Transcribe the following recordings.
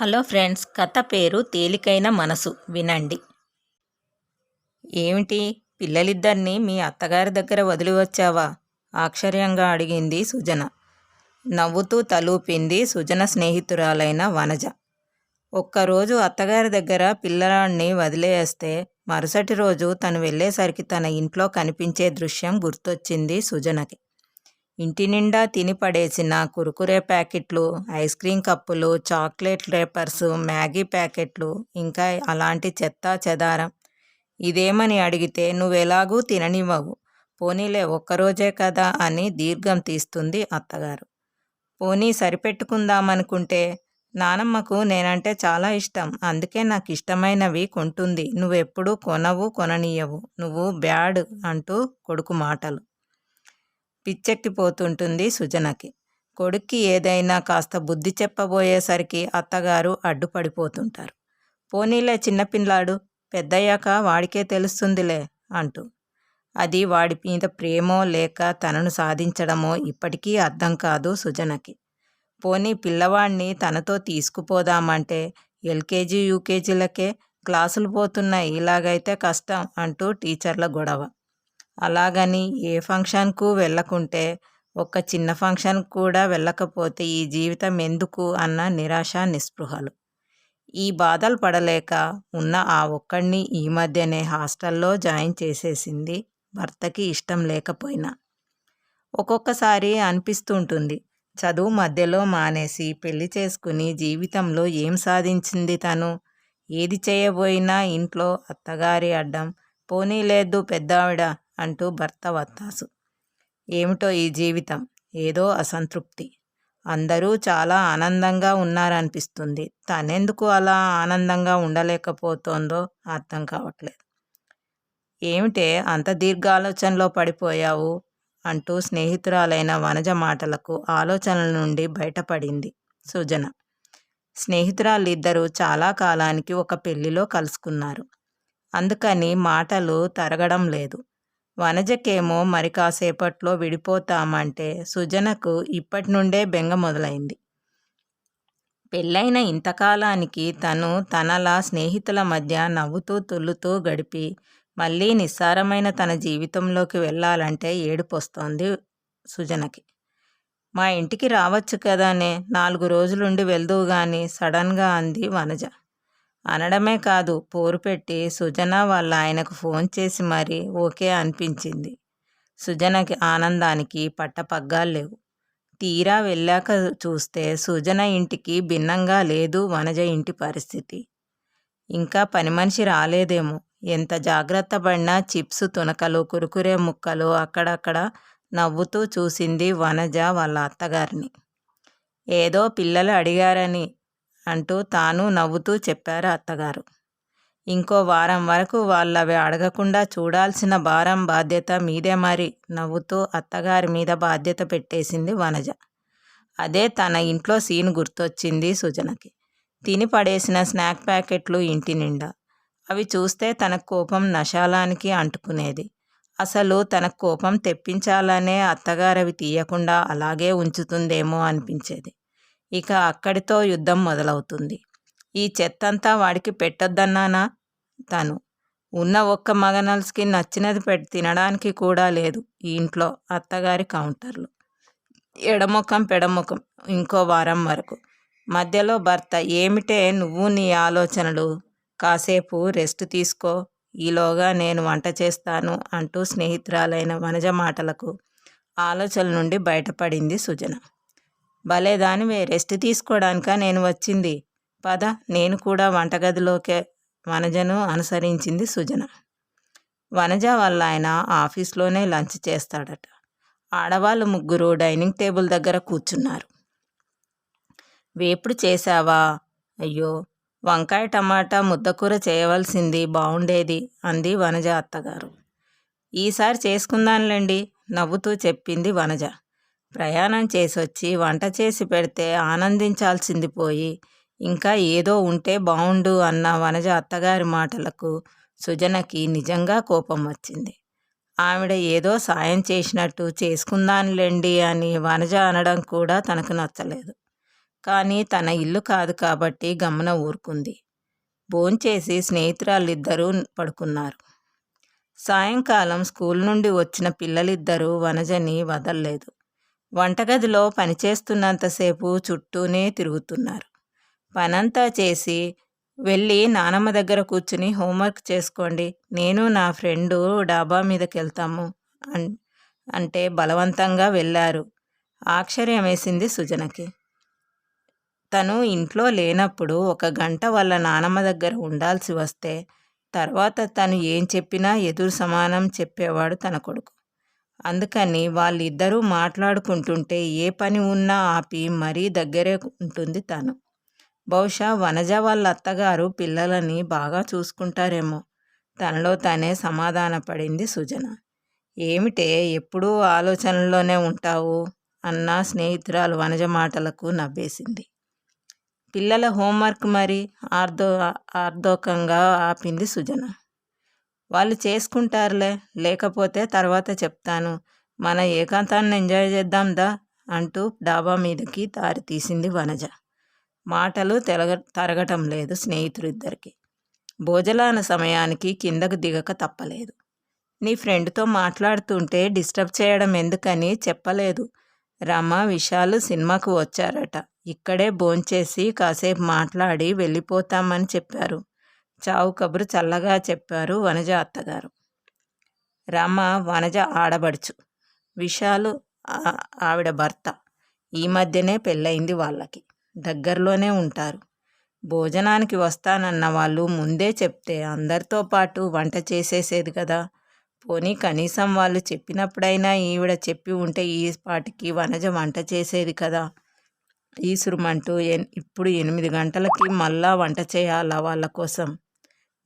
Hello friends కథ పేరు తేలికైన మనసు. వినండి. ఏమిటి? పిల్లలిద్దరినీ మీ అత్తగారి దగ్గర వదిలి వచ్చావా? ఆశ్చర్యంగా అడిగింది సుజన. నవ్వుతూ తలూపింది సుజన స్నేహితురాలైన వనజ. ఒక్కరోజు అత్తగారి దగ్గర పిల్లలాన్ని వదిలేస్తే మరుసటి రోజు తను వెళ్ళేసరికి తన ఇంట్లో కనిపించే దృశ్యం గుర్తొచ్చింది సుజనకి. ఇంటి నిండా తిని పడేసిన కురుకురే ప్యాకెట్లు ఐస్ క్రీం కప్పులు చాక్లెట్ రేపర్స్ మ్యాగీ ప్యాకెట్లు ఇంకా అలాంటి చెత్త చెదారం. ఇదేమని అడిగితే నువ్వెలాగూ తిననివ్వవు. పోనీలే ఒక్కరోజే కదా అని దీర్ఘం తీస్తుంది అత్తగారు. పోనీ సరిపెట్టుకుందామనుకుంటే నానమ్మకు నేనంటే చాలా ఇష్టం. అందుకే నాకు ఇష్టమైనవి కొంటుంది. నువ్వెప్పుడు కొనవు కొననీయవు. నువ్వు బ్యాడ్ అంటూ కొడుకు మాటలు. పిచ్చెక్కిపోతుంటుంది సుజనకి. కొడుక్కి ఏదైనా కాస్త బుద్ధి చెప్పబోయేసరికి అత్తగారు అడ్డుపడిపోతుంటారు. పోనీలే చిన్నపిల్లాడు పెద్దయ్యాక వాడికే తెలుస్తుందిలే అంటూ. అది వాడి మీద ప్రేమో లేక తనను సాధించడమో ఇప్పటికీ అర్థం కాదు సుజనకి. పోనీ పిల్లవాడిని తనతో తీసుకుపోదామంటే ఎల్కేజీ యూకేజీలకే క్లాసులు పోతున్నాయి ఇలాగైతే కష్టం అంటూ టీచర్ల గొడవ. అలాగని ఏ ఫంక్షన్కు వెళ్ళకుంటే ఒక్క చిన్న ఫంక్షన్ కూడా వెళ్ళకపోతే ఈ జీవితం ఎందుకు అన్న నిరాశ నిస్పృహలు. ఈ బాధలు పడలేక ఉన్న ఆ ఒక్కడిని ఈ మధ్యనే హాస్టల్లో జాయిన్ చేసేసింది భర్తకి ఇష్టం లేకపోయినా. ఒక్కొక్కసారి అనిపిస్తుంటుంది చదువు మధ్యలో మానేసి పెళ్ళి చేసుకుని జీవితంలో ఏం సాధించింది తను? ఏది చేయబోయినా ఇంట్లో అత్తగారి అడ్డం పోనీ లేదు పెద్దావిడ అంటూ భర్త వత్తాసు. ఏమిటో ఈ జీవితం? ఏదో అసంతృప్తి. అందరూ చాలా ఆనందంగా ఉన్నారనిపిస్తుంది. తనెందుకు అలా ఆనందంగా ఉండలేకపోతోందో అర్థం కావట్లేదు. ఏమిటే అంత దీర్ఘాలోచనలో పడిపోయావు? అంటూ స్నేహితురాలైన వనజ మాటలకు ఆలోచనల నుండి బయటపడింది సుజన. స్నేహితురాలిద్దరూ చాలా కాలానికి ఒక పెళ్ళిలో కలుసుకున్నారు. అందుకని మాటలు తరగడం లేదు. వనజకేమో మరి కాసేపట్లో విడిపోతామంటే సుజనకు ఇప్పటి నుండే బెంగ మొదలైంది. పెళ్ళైన ఇంతకాలానికి తను తనలా స్నేహితుల మధ్య నవ్వుతూ తుల్లుతూ గడిపి మళ్ళీ నిస్సారమైన తన జీవితంలోకి వెళ్ళాలంటే ఏడుపొస్తోంది సుజనకి. మా ఇంటికి రావచ్చు కదానే నాలుగు రోజులుండి వెళ్దువు గాని సడన్గా అంది వనజ. అనడమే కాదు పోరు పెట్టి సుజన వాళ్ళ ఆయనకు ఫోన్ చేసి మరీ ఓకే అనిపించింది. సుజనకి ఆనందానికి పట్టపగ్గాలు లేవు. తీరా వెళ్ళాక చూస్తే సుజన ఇంటికి భిన్నంగా లేదు వనజ ఇంటి పరిస్థితి. ఇంకా పని మనిషి రాలేదేమో. ఎంత జాగ్రత్త పడినా చిప్స్ తునకలు కురుకురే ముక్కలు అక్కడక్కడ నవ్వుతూ చూసింది వనజ వాళ్ళ అత్తగారిని. ఏదో పిల్లలు అడిగారని అంటూ తాను నవ్వుతూ చెప్పారు అత్తగారు. ఇంకో వారం వరకు వాళ్ళవి అడగకుండా చూడాల్సిన భారం బాధ్యత మీదే మరి నవ్వుతూ అత్తగారి మీద బాధ్యత పెట్టేసింది వనజ. అదే తన ఇంట్లో సీన్ గుర్తొచ్చింది సుజనకి. తిని పడేసిన స్నాక్ ప్యాకెట్లు ఇంటి నిండా. అవి చూస్తే తన కోపం నశాలానికి అంటుకునేది. అసలు తన కోపం తెప్పించాలనే అత్తగారు అవి తీయకుండా అలాగే ఉంచుతుందేమో అనిపించేది. ఇక అక్కడితో యుద్ధం మొదలవుతుంది. ఈ చెత్తంతా వాడికి పెట్టొద్దన్నానా తను. ఉన్న ఒక్క మగనల్స్కి నచ్చినది పెట్టి తినడానికి కూడా లేదు ఈ ఇంట్లో అత్తగారి కౌంటర్లు. ఎడముఖం పెడముఖం ఇంకో వారం వరకు. మధ్యలో భర్త ఏమిటే నువ్వు నీ ఆలోచనలు? కాసేపు రెస్ట్ తీసుకో. ఈలోగా నేను వంట చేస్తాను అంటూ స్నేహితురాలైన వనజ మాటలకు ఆలోచన నుండి బయటపడింది సుజన. భలే దానివే రెస్ట్ తీసుకోవడానిక నేను వచ్చింది. పద నేను కూడా వంటగదిలోకే వనజను అనుసరించింది సుజన. వనజ వల్ల ఆయన ఆఫీస్లోనే లంచ్ చేస్తాడట. ఆడవాళ్ళు ముగ్గురు డైనింగ్ టేబుల్ దగ్గర కూర్చున్నారు. వేపుడు చేశావా? అయ్యో వంకాయ టమాటా ముద్దకూర చేయవలసింది బాగుండేది అంది వనజ అత్తగారు. ఈసారి చేసుకుందానులేండి నవ్వుతూ చెప్పింది వనజ. ప్రయాణం చేసొచ్చి వంట చేసి పెడితే ఆనందించాల్సింది పోయి ఇంకా ఏదో ఉంటే బాగుండు అన్న వనజ అత్తగారి మాటలకు సుజనకి నిజంగా కోపం వచ్చింది. ఆవిడ ఏదో సాయం చేసినట్టు చేసుకుందానులేండి అని వనజ అనడం కూడా తనకు నచ్చలేదు. కానీ తన ఇల్లు కాదు కాబట్టి గమన ఊరుకుంది. భోంచేసి స్నేహితురాళ్ళిద్దరూ పడుకున్నారు. సాయంకాలం స్కూల్ నుండి వచ్చిన పిల్లలిద్దరూ వనజని వదల్లేదు. వంటగదిలో పనిచేస్తున్నంతసేపు చుట్టూనే తిరుగుతున్నారు. పనంతా చేసి వెళ్ళి నానమ్మ దగ్గర కూర్చుని హోంవర్క్ చేసుకోండి. నేను నా ఫ్రెండు డాబా మీదకి వెళ్తాము అన్ అంటే బలవంతంగా వెళ్ళారు. ఆశ్చర్యం వేసింది సుజనకి. తను ఇంట్లో లేనప్పుడు ఒక గంట వాళ్ళ నానమ్మ దగ్గర ఉండాల్సి వస్తే తర్వాత తను ఏం చెప్పినా ఎదురు సమానం చెప్పేవాడు తన కొడుకు. అందుకని వాళ్ళిద్దరూ మాట్లాడుకుంటుంటే ఏ పని ఉన్నా ఆపి మరీ దగ్గరే ఉంటుంది తను. బహుశా వనజ వాళ్ళ అత్తగారు పిల్లలని బాగా చూసుకుంటారేమో. తనలో తానే సమాధానపడింది సుజన. ఏమిటే ఎప్పుడూ ఆలోచనలోనే ఉంటావు? అన్న స్నేహితురాలు వనజ మాటలకు నవ్వేసింది. పిల్లల హోంవర్క్ మరి ఆర్దో ఆర్దోకంగా ఆపింది సుజన. వాళ్ళు చేసుకుంటారులే లేకపోతే తర్వాత చెప్తాను. మన ఏకాంతాన్ని ఎంజాయ్ చేద్దాందా అంటూ డాబా మీదకి దారి తీసింది వనజ. మాటలు తెలగ తరగటం లేదు స్నేహితులిద్దరికి. భోజనాల సమయానికి కిందకు దిగక తప్పలేదు. నీ ఫ్రెండ్తో మాట్లాడుతుంటే డిస్టర్బ్ చేయడం ఎందుకని చెప్పలేదు. రమ విశాలు సినిమాకు వచ్చారట. ఇక్కడే భోంచేసి కాసేపు మాట్లాడి వెళ్ళిపోతామని చెప్పారు. చావు కబురు చల్లగా చెప్పారు వనజ అత్తగారు. రమ వనజ ఆడబడుచు. విశాలు ఆవిడ భర్త. ఈ మధ్యనే పెళ్ళయింది వాళ్ళకి. దగ్గరలోనే ఉంటారు. భోజనానికి వస్తానన్న వాళ్ళు ముందే చెప్తే అందరితో పాటు వంట చేసేసేది కదా. పోనీ కనీసం వాళ్ళు చెప్పినప్పుడైనా ఈవిడ చెప్పి ఉంటే ఈ పాటికి వనజ వంట చేసేది కదా. ఈసురుమంటూ ఇప్పుడు ఎనిమిది గంటలకి మళ్ళా వంట చేయాలా వాళ్ళ కోసం?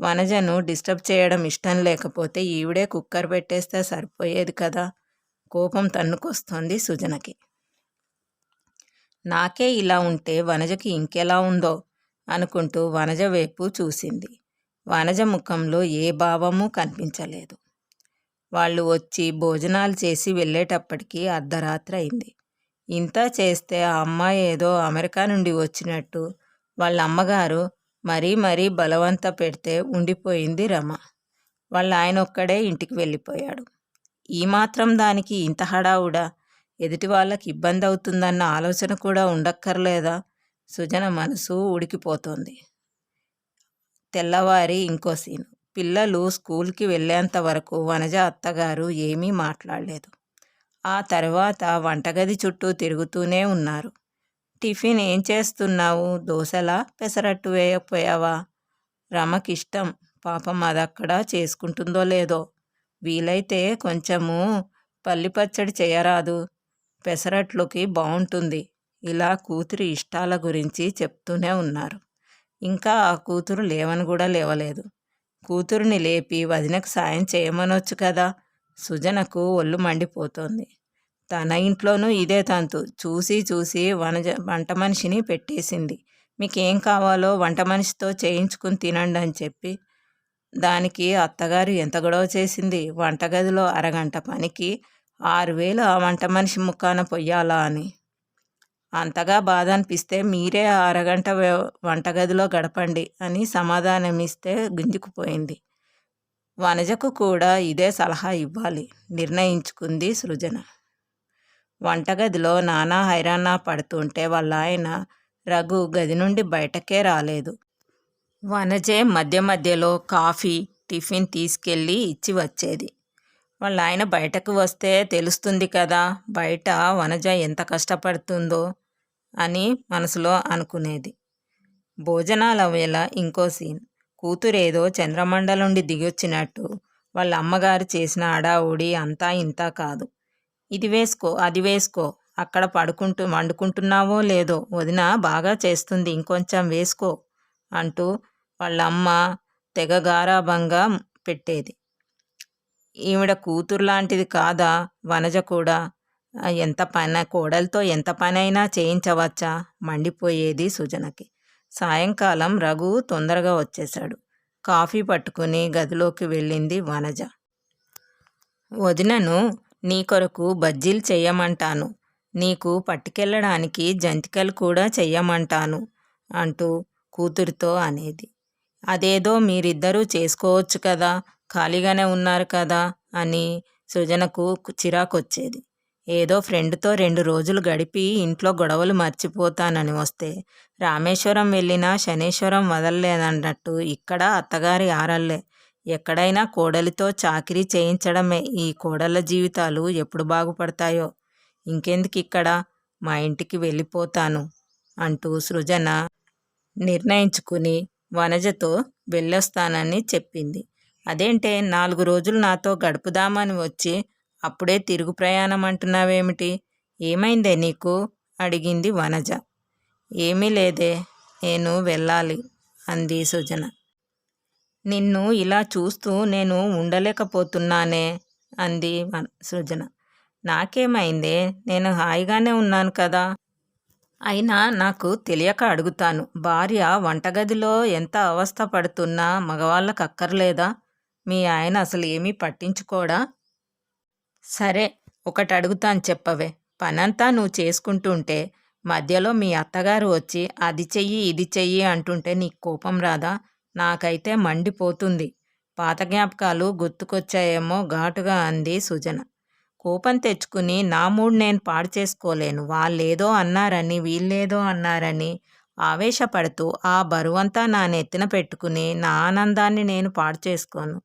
వనజను డిస్టర్బ్ చేయడం ఇష్టం లేకపోతే ఈవిడే కుక్కర్ పెట్టేస్తే సరిపోయేది కదా? కోపం తన్నుకొస్తోంది సుజనకి. నాకే ఇలా ఉంటే వనజకి ఇంకెలా ఉందో? అనుకుంటూ వనజ వైపు చూసింది. వనజ ముఖంలో ఏ భావము కనిపించలేదు. వాళ్ళు వచ్చి భోజనాలు చేసి వెళ్ళేటప్పటికి అర్ధరాత్రి అయింది. ఇంత చేస్తే ఆ అమ్మాయి ఏదో అమెరికా నుండి వచ్చినట్టు. వాళ్ళ అమ్మగారు మరీ మరీ బలవంత పెడితే ఉండిపోయింది రమ. వాళ్ళ ఆయన ఒక్కడే ఇంటికి వెళ్ళిపోయాడు. ఈ మాత్రం దానికి ఇంత హడావుడా? ఎదుటి వాళ్ళకి ఇబ్బంది అవుతుందన్న ఆలోచన కూడా ఉండక్కర్లేదా? సుజన మనసు ఉడికిపోతోంది. తెల్లవారి ఇంకో సీను. పిల్లలు స్కూల్కి వెళ్ళేంత వరకు వనజ అత్తగారు ఏమీ మాట్లాడలేదు. ఆ తర్వాత వంటగది చుట్టూ తిరుగుతూనే ఉన్నారు. టిఫిన్ ఏం చేస్తున్నావు? దోశలా? పెసరట్టు వేయకపోయావా? రమకిష్టం. పాపం అదక్కడ చేసుకుంటుందో లేదో. వీలైతే కొంచెము పల్లి పచ్చడి చేయరాదు. పెసరట్లుకి బాగుంటుంది ఇలా కూతురి ఇష్టాల గురించి చెప్తూనే ఉన్నారు. ఇంకా ఆ కూతురు లేవని కూడా లేవలేదు. కూతురుని లేపి వదినకు సాయం చేయమనొచ్చు కదా? సుజనకు ఒళ్ళు మండిపోతోంది. తన ఇంట్లోనూ ఇదే తంతు. చూసి చూసి వనజ వంట మనిషిని పెట్టేసింది. మీకేం కావాలో వంట మనిషితో చేయించుకుని తినండి అని చెప్పి దానికి అత్తగారు ఎంత గొడవ చేసింది. వంటగదిలో అరగంట పనికి ఆరు వేలు ఆ వంట మనిషి ముఖాన పొయ్యాలా అని. అంతగా బాధ అనిపిస్తే మీరే అరగంట వంటగదిలో గడపండి అని సమాధానం ఇస్తే గుంజుకుపోయింది. వనజకు కూడా ఇదే సలహా ఇవ్వాలి. నిర్ణయించుకుంది సృజన. వంటగదిలో నానా హైరానా పడుతుంటే వాళ్ళ ఆయన రఘు గది నుండి బయటకే రాలేదు. వనజే మధ్య మధ్యలో కాఫీ టిఫిన్ తీసుకెళ్ళి ఇచ్చి వచ్చేది. వాళ్ళ ఆయన బయటకు వస్తే తెలుస్తుంది కదా బయట వనజ ఎంత కష్టపడుతుందో అని మనసులో అనుకునేది. భోజనాల వేళ ఇంకో సీన్. కూతురేదో చంద్రమండలం నుండి దిగొచ్చినట్టు వాళ్ళ అమ్మగారు చేసిన అడావుడి అంతా ఇంతా కాదు. ఇది వేసుకో అది వేసుకో. అక్కడ పడుకుంటూ మండుకుంటున్నావో లేదో వదిన బాగా చేస్తుంది ఇంకొంచెం వేసుకో అంటూ వాళ్ళ అమ్మ తెగ గారాభంగా పెట్టేది. ఈవిడ కూతురు లాంటిది కాదా వనజ కూడా? ఎంత పని కోడలతో ఎంత పనైనా చేయించవచ్చా? మండిపోయేది సుజనకి. సాయంకాలం రఘు తొందరగా వచ్చేశాడు. కాఫీ పట్టుకుని గదిలోకి వెళ్ళింది వనజ. వదినను నీ కొరకు బజ్జీలు చేయమంటాను నీకు పట్టుకెళ్ళడానికి జంతికలు కూడా చెయ్యమంటాను అంటూ కూతురితో అనేది. అదేదో మీరిద్దరూ చేసుకోవచ్చు కదా ఖాళీగానే ఉన్నారు కదా అని సృజనకు చిరాకొచ్చేది. ఏదో ఫ్రెండ్తో రెండు రోజులు గడిపి ఇంట్లో గొడవలు మర్చిపోతానని వస్తే రామేశ్వరం వెళ్ళినా శనేశ్వరం వదలలేదన్నట్టు ఇక్కడ అత్తగారి ఆరల్లే. ఎక్కడైనా కోడలితో చాకిరీ చేయించడమే ఈ కోడళ్ళ జీవితాలు ఎప్పుడు బాగుపడతాయో. ఇంకెందుకు ఇక్కడ? మా ఇంటికి వెళ్ళిపోతాను అంటూ సృజన నిర్ణయించుకుని వనజతో వెళ్ళొస్తానని చెప్పింది. అదేంటే నాలుగు రోజులు నాతో గడుపుదామని వచ్చి అప్పుడే తిరుగు ప్రయాణం అంటున్నావేమిటి? ఏమైందే నీకు? అడిగింది వనజ. ఏమీ లేదే నేను వెళ్ళాలి అంది సుజన. నిన్ను ఇలా చూస్తూ నేను ఉండలేకపోతున్నానే అంది సృజన. నాకేమైందే? నేను హాయిగానే ఉన్నాను కదా? అయినా నాకు తెలియక అడుగుతాను. భార్య వంటగదిలో ఎంత అవస్థ పడుతున్నా మగవాళ్ళకు అక్కర్లేదా? మీ ఆయన అసలు ఏమీ పట్టించుకోడా? సరే ఒకటి అడుగుతాను చెప్పవే. పనంతా నువ్వు చేసుకుంటుంటే మధ్యలో మీ అత్తగారు వచ్చి అది చెయ్యి ఇది చెయ్యి అంటుంటే నీకు కోపం రాదా? నాకైతే మండిపోతుంది. పాత జ్ఞాపకాలు గుర్తుకొచ్చాయేమో ఘాటుగా అంది సుజన. కోపం తెచ్చుకుని నా మూడు నేను పాడు చేసుకోలేను. వాళ్ళేదో అన్నారని వీళ్ళేదో అన్నారని ఆవేశపడుతూ ఆ బరువంతా నా నెత్తిన పెట్టుకుని నా ఆనందాన్ని నేను పాడు చేసుకోను.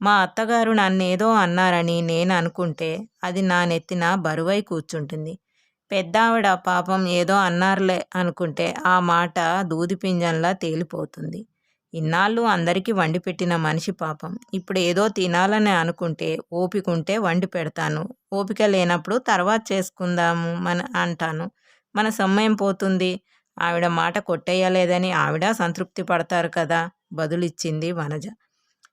మా అత్తగారు నన్నేదో అన్నారని నేను అనుకుంటే అది నా నెత్తిన బరువై కూర్చుంటుంది. పెద్దావిడ పాపం ఏదో అన్నారులే అనుకుంటే ఆ మాట దూది పింజంలా తేలిపోతుంది. ఇన్నాళ్ళు అందరికీ వండి పెట్టిన మనిషి పాపం. ఇప్పుడు ఏదో తినాలని అనుకుంటే ఓపిక ఉంటే వండి పెడతాను. ఓపిక లేనప్పుడు తర్వాత చేసుకుందాము మన అంటాను. మన సమయం పోతుంది. ఆవిడ మాట కొట్టేయలేదని ఆవిడ సంతృప్తి పడతారు కదా? బదులిచ్చింది వనజ.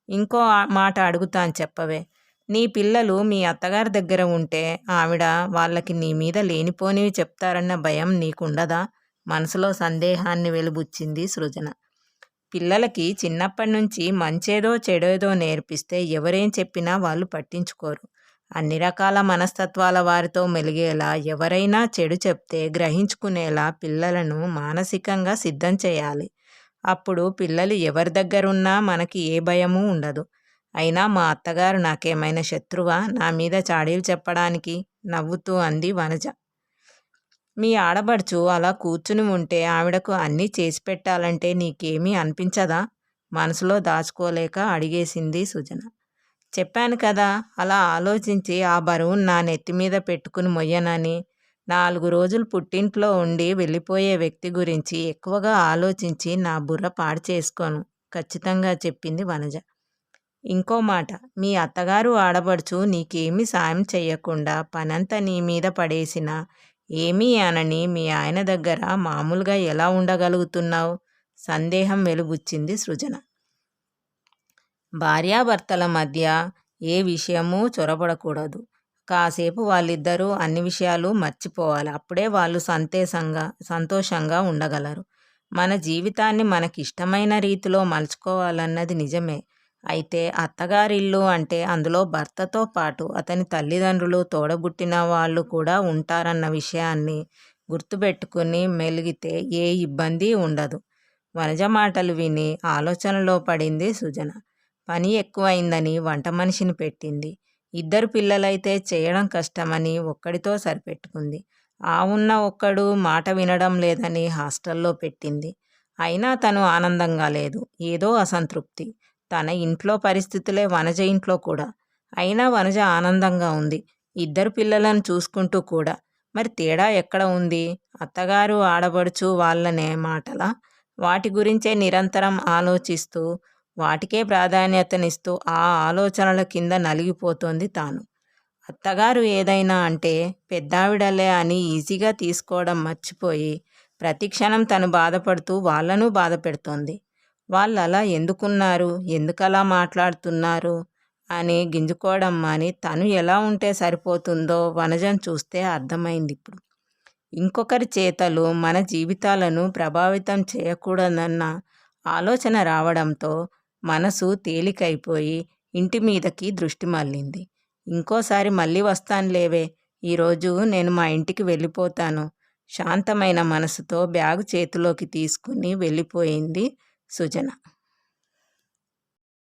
ఇంకో మాట అడుగుతాను చెప్పవే. నీ పిల్లలు మీ అత్తగారి దగ్గర ఉంటే ఆవిడ వాళ్ళకి నీ మీద లేనిపోనివి చెప్తారన్న భయం నీకుండదా? మనసులో సందేహాన్ని వెలుబుచ్చింది సృజన. పిల్లలకి చిన్నప్పటి నుంచి మంచేదో చెడేదో నేర్పిస్తే ఎవరేం చెప్పినా వాళ్ళు పట్టించుకోరు. అన్ని రకాల మనస్తత్వాల వారితో మెలిగేలా ఎవరైనా చెడు చెప్తే గ్రహించుకునేలా పిల్లలను మానసికంగా సిద్ధం చేయాలి. అప్పుడు పిల్లలు ఎవరి దగ్గరున్నా మనకి ఏ భయము ఉండదు. అయినా మా అత్తగారు నాకేమైనా శత్రువా? నా మీద చాడీలు చెప్పడానికి నవ్వుతూ అంది వనజ. మీ ఆడబడుచు అలా కూర్చుని ఉంటే ఆవిడకు అన్నీ చేసి పెట్టాలంటే నీకేమీ అనిపించదా? మనసులో దాచుకోలేక అడిగేసింది సుజన. చెప్పాను కదా అలా ఆలోచించి ఆ బరువును నా నెత్తి మీద పెట్టుకుని మొయ్యనని నాలుగు రోజులు పుట్టింట్లో ఉండి వెళ్ళిపోయే వ్యక్తి గురించి ఎక్కువగా ఆలోచించి నా బుర్ర పాడు చేసుకోను ఖచ్చితంగా చెప్పింది వనజ. ఇంకో మాట మీ అత్తగారు ఆడబడుచు నీకేమీ సాయం చేయకుండా పనంతా నీ మీద పడేసినా ఏమీ అనని మీ ఆయన దగ్గర మామూలుగా ఎలా ఉండగలుగుతున్నావు? సందేహం వెలుబుచ్చింది సృజన. భార్యాభర్తల మధ్య ఏ విషయమూ చొరబడకూడదు. కాసేపు వాళ్ళిద్దరూ అన్ని విషయాలు మర్చిపోవాలి. అప్పుడే వాళ్ళు సంతేషంగా సంతోషంగా ఉండగలరు. మన జీవితాన్ని మనకిష్టమైన రీతిలో మలుచుకోవాలన్నది నిజమే. అయితే అత్తగారిల్లు అంటే అందులో భర్తతో పాటు అతని తల్లిదండ్రులు తోడబుట్టిన వాళ్ళు కూడా ఉంటారన్న విషయాన్ని గుర్తుపెట్టుకుని మెలిగితే ఏ ఇబ్బంది ఉండదు. వనజ మాటలు విని ఆలోచనలో పడింది సుజన. పని ఎక్కువైందని వంట మనిషిని పెట్టింది. ఇద్దరు పిల్లలైతే చేయడం కష్టమని ఒక్కడితో సరిపెట్టుకుంది. ఆ ఉన్న ఒక్కడు మాట వినడం లేదని హాస్టల్లో పెట్టింది. అయినా తను ఆనందంగా లేదు. ఏదో అసంతృప్తి. తన ఇంట్లో పరిస్థితులే వనజ ఇంట్లో కూడా. అయినా వనజ ఆనందంగా ఉంది. ఇద్దరు పిల్లలను చూసుకుంటూ కూడా. మరి తేడా ఎక్కడ ఉంది? అత్తగారు ఆడబడుచు వాళ్ళనే మాటల? వాటి గురించే నిరంతరం ఆలోచిస్తూ వాటికే ప్రాధాన్యతనిస్తూ ఆ ఆలోచనల కింద నలిగిపోతోంది తాను. అత్తగారు ఏదైనా అంటే పెద్దావిడలే అని ఈజీగా తీసుకోవడం మర్చిపోయి ప్రతి క్షణం తను బాధపడుతూ వాళ్ళను బాధ పెడుతోంది వాళ్ళు అలా ఎందుకున్నారు? ఎందుకలా మాట్లాడుతున్నారు? అని గింజుకోవడం మాని తను ఎలా ఉంటే సరిపోతుందో వనజం చూస్తే అర్థమైంది ఇప్పుడు. ఇంకొకరి చేతలు మన జీవితాలను ప్రభావితం చేయకూడదన్న ఆలోచన రావడంతో మనసు తేలికైపోయి ఇంటి మీదకి దృష్టి మళ్ళింది. ఇంకోసారి మళ్ళీ వస్తానులేవే ఈరోజు నేను మా ఇంటికి వెళ్ళిపోతాను. శాంతమైన మనసుతో బ్యాగు చేతిలోకి తీసుకుని వెళ్ళిపోయింది సుజన